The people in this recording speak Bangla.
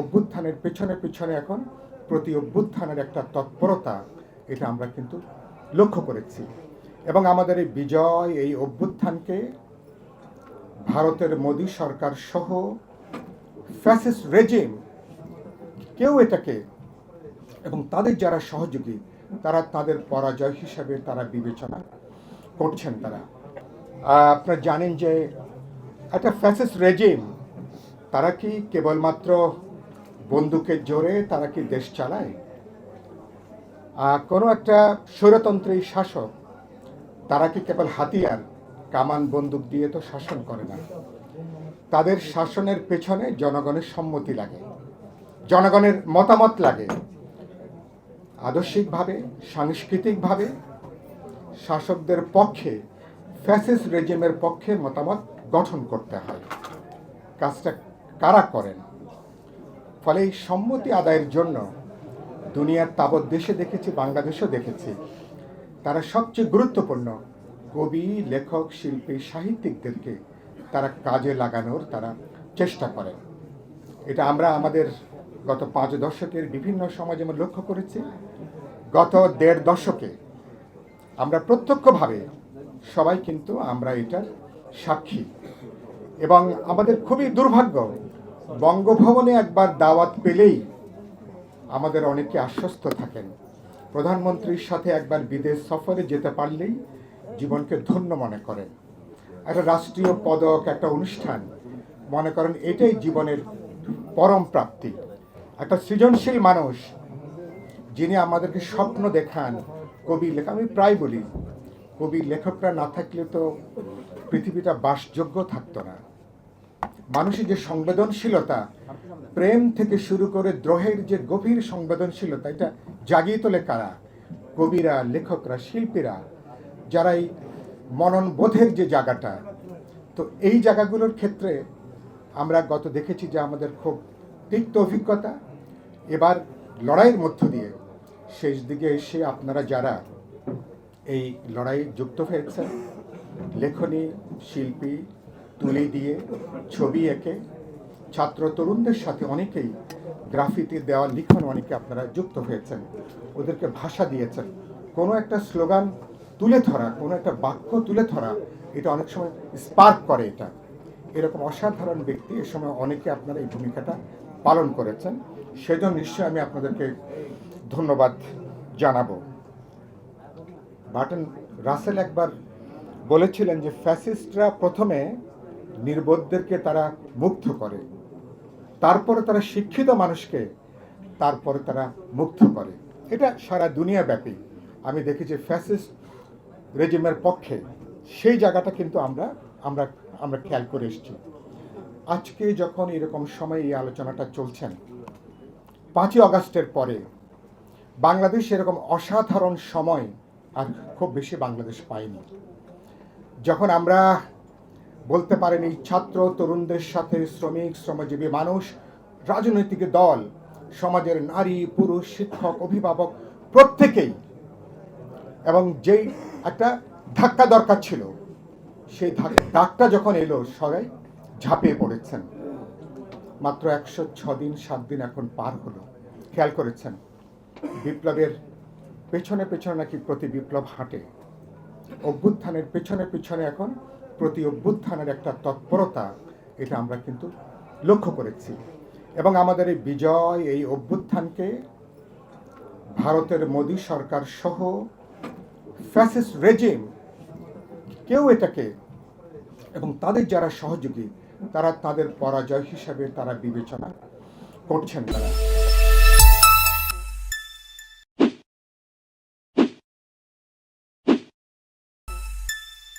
অভ্যুত্থানের পেছনে পেছনে এখন প্রতি অভ্যুত্থানের একটা তৎপরতা, এটা আমরা কিন্তু লক্ষ্য করেছি। এবং আমাদের এই বিজয়, এই অভ্যুত্থানকে ভারতের মোদী সরকার সহ ফ্যাসিস্ট রেজিম, কেউ এটাকে এবং তাদের যারা সহযোগী, তারা তাদের পরাজয় হিসাবে তারা বিবেচনা করছেন তারা। আপনারা জানেন যে একটা ফ্যাসিস্ট রেজিম, তারা কি কেবলমাত্র বন্দুকের জোরে তারা কি দেশ চালায়? আহ, কোনো একটা স্বৈরতন্ত্রী শাসক তারা কি কেবল হাতিয়ার? কামান বন্দুক দিয়ে তো শাসন করে না। তাদের শাসনের পেছনে জনগণের সম্মতি লাগে জনগণের মতামত লাগে। আদর্শিকভাবে সাংস্কৃতিকভাবে শাসকদের পক্ষে ফ্যাসিস রেজিমের পক্ষে মতামত গঠন করতে হয়। কাজটা কারা করেন? ফলে এই সম্মতি আদায়ের জন্য দুনিয়ার তাবৎ দেশে দেখেছি, বাংলাদেশেও দেখেছি। তারা সবচেয়ে গুরুত্বপূর্ণ কবি, লেখক, শিল্পী, সাহিত্যিকদেরকে তারা কাজে লাগানোর তারা চেষ্টা করেন এটা আমরা আমাদের গত পাঁচ দশকের বিভিন্ন সমাজে আমরা লক্ষ্য করেছি। গত দেড় দশকে আমরা প্রত্যক্ষভাবে সবাই কিন্তু আমরা এটার সাক্ষী। এবং আমাদের খুবই দুর্ভাগ্য বঙ্গভবনে একবার দাওয়াত পেলেই আমাদের অনেকে আশ্বস্ত থাকেন। প্রধানমন্ত্রীর সাথে একবার বিদেশ সফরে যেতে পারলেই জীবনকে ধন্য মনে করেন। একটা রাষ্ট্রীয় পদক, একটা অনুষ্ঠান, মনে করেন এটাই জীবনের পরম প্রাপ্তি। একটা সৃজনশীল মানুষ, যিনি আমাদেরকে স্বপ্ন দেখান কবি লেখা আমি প্রায় বলি কবি লেখকরা না থাকলে তো পৃথিবীটা বাসযোগ্য থাকতো না। মানুষের যে সংবেদনশীলতা, প্রেম থেকে শুরু করে দ্রোহের যে গভীর সংবেদনশীলতা, এটা জাগিয়ে তোলে কারা? কবিরা, লেখকরা, শিল্পীরা, যারা এই মননবোধের যে জায়গাটা। তো এই জায়গাগুলোর ক্ষেত্রে আমরা গত দেখেছি যে আমাদের খুব তিক্ত অভিজ্ঞতা। এবার লড়াইয়ের মধ্য দিয়ে শেষ দিকে এসে আপনারা যারা এই লড়াইয়ে যুক্ত হয়েছেন, লেখনী, শিল্পী তুলি দিয়ে ছবি এঁকে ছাত্র তরুণদের সাথে অনেকেই গ্রাফিতি দেওয়া, লিখন অনেকে আপনারা যুক্ত হয়েছেন। ওদেরকে ভাষা দিয়েছেন। কোনো একটা স্লোগান তুলে ধরা, কোনো একটা বাক্য তুলে ধরা, এটা অনেক সময় স্পার্ক করে এটা। এরকম অসাধারণ ব্যক্তি এ সময় অনেকে আপনারা এই ভূমিকাটা পালন করেছেন। সেজন্য নিশ্চয়ই আমি আপনাদেরকে ধন্যবাদ জানাব। বাটন রাসেল একবার বলেছিলেন যে, ফ্যাসিস্টরা প্রথমে নির্বোধদেরকে তারা মুগ্ধ করে। তারপরে তারা শিক্ষিত মানুষকে তারপরে তারা মুগ্ধ করে। এটা সারা দুনিয়া ব্যাপী। আমি দেখেছি ফ্যাসিস্ট রেজিমের পক্ষে। সেই জায়গাটা কিন্তু আমরা আমরা আমরা খেয়াল করে এসেছি। আজকে যখন এরকম সময় এই আলোচনাটা চলছেন পাঁচই আগস্টের পরে বাংলাদেশ এরকম অসাধারণ সময় আর খুব বেশি বাংলাদেশ পায়নি। যখন আমরা বলতে পারেন এই ছাত্র, তরুণদের সাথে শ্রমিক, শ্রমজীবী মানুষ, রাজনৈতিক দল, সমাজের নারী, পুরুষ, শিক্ষক, অভিভাবক প্রত্যেকেই। এবং যেই একটা ধাক্কা দরকার ছিল, সেই ধাক- ধাক্কা যখন এলো, সবাই ঝাঁপিয়ে পড়েছেন। মাত্র একশো ছ দিন, সাত দিন এখন পার হলো। খেয়াল করেছেন? বিপ্লবের পেছনে পেছনে নাকি প্রতি বিপ্লব হাঁটে। অভ্যুত্থানের পেছনে পেছনে এখন প্রতি অভ্যুত্থানের একটা তৎপরতা, এটা আমরা কিন্তু লক্ষ্য করেছি। এবং আমাদের এই বিজয়, এই অভ্যুত্থানকে ভারতের মোদী সরকার সহ ফ্যাসিস্ট রেজিম কেউ এটাকে এবং তাদের যারা সহযোগী, তারা তাদের পরাজয় হিসাবে তারা বিবেচনা করছেন তারা